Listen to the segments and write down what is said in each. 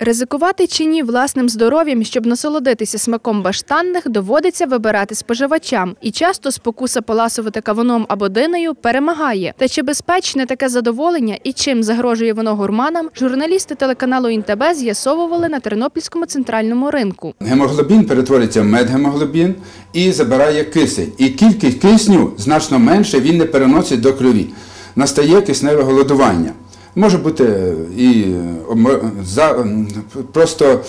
Ризикувати чи ні власним здоров'ям, щоб насолодитися смаком баштанних, доводиться вибирати споживачам. І часто спокуса поласувати кавуном або динею перемагає. Та чи безпечне таке задоволення і чим загрожує воно гурманам, журналісти телеканалу ІНТБ з'ясовували на Тернопільському центральному ринку. Гемоглобін перетворюється в медгемоглобін і забирає кисень. І кількість кисню значно менше він не переносить до крові. Настає кисневе голодування. Може бути і за, просто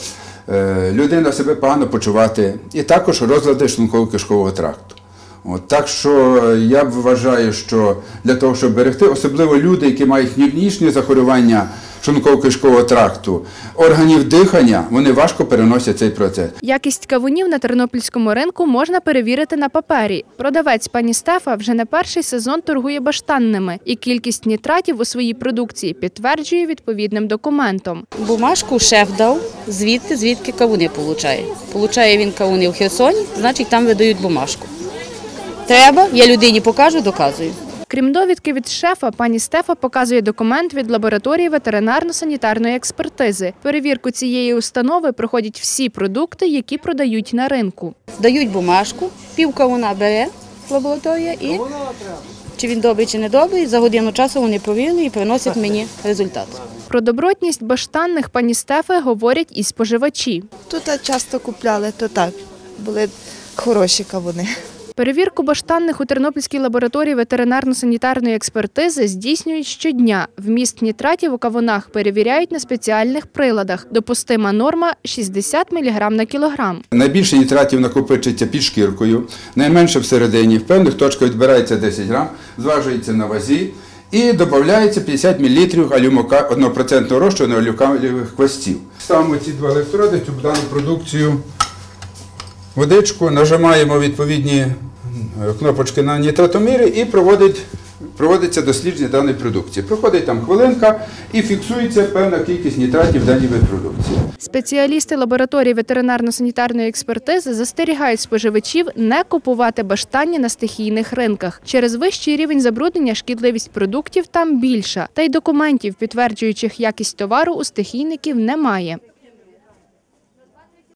е, людина себе погано почувати, і також розлади шлунково-кишкового тракту. От, так що я вважаю, що для того, щоб берегти, особливо люди, які мають хронічні захворювання шлунково-кишкового тракту, органів дихання, вони важко переносять цей процес. Якість кавунів на тернопільському ринку можна перевірити на папері. Продавець пані Стефа вже не перший сезон торгує баштанними, і кількість нітратів у своїй продукції підтверджує відповідним документом. Бумажку шеф дав, звідти, звідки кавуни получає. Получає він кавуни в Херсоні, значить там видають бумажку. Треба, я людині покажу, доказую. Крім довідки від шефа, пані Стефа показує документ від лабораторії ветеринарно-санітарної експертизи. Перевірку цієї установи проходять всі продукти, які продають на ринку. Дають бумажку, пів кавуна бере лабораторія і чи він добрий, чи не добрий, за годину часу вони провірили і приносять мені результат. Про добротність баштанних пані Стефи говорять і споживачі. Тут часто купляли, то так. Були хороші кавуни. Перевірку баштанних у Тернопільській лабораторії ветеринарно-санітарної експертизи здійснюють щодня. Вміст нітратів у кавунах перевіряють на спеціальних приладах. Допустима норма 60 мг на кілограм. Найбільше нітратів накопичується під шкіркою, найменше всередині. В певних точках відбирається 10 грам, зважується на вазі і додається 50 мл алюмока 1% розчину алюмокових хвостів. Ставимо ці два електроди, цю дану продукцію, водичку, нажимаємо відповідні е, кнопочки на нітратомірі і проводить, проводиться дослідження даної продукції. Проходить там хвилинка і фіксується певна кількість нітратів в даній продукції. Спеціалісти лабораторії ветеринарно-санітарної експертизи застерігають споживачів не купувати баштанні на стихійних ринках. Через вищий рівень забруднення шкідливість продуктів там більша, та й документів, підтверджуючих якість товару, у стихійників немає.